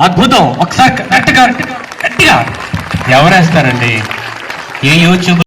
అద్భుతం. ఒకసారి గట్టిగా గట్టిగా. ఎవరేస్తారండి? ఏ యూట్యూబ్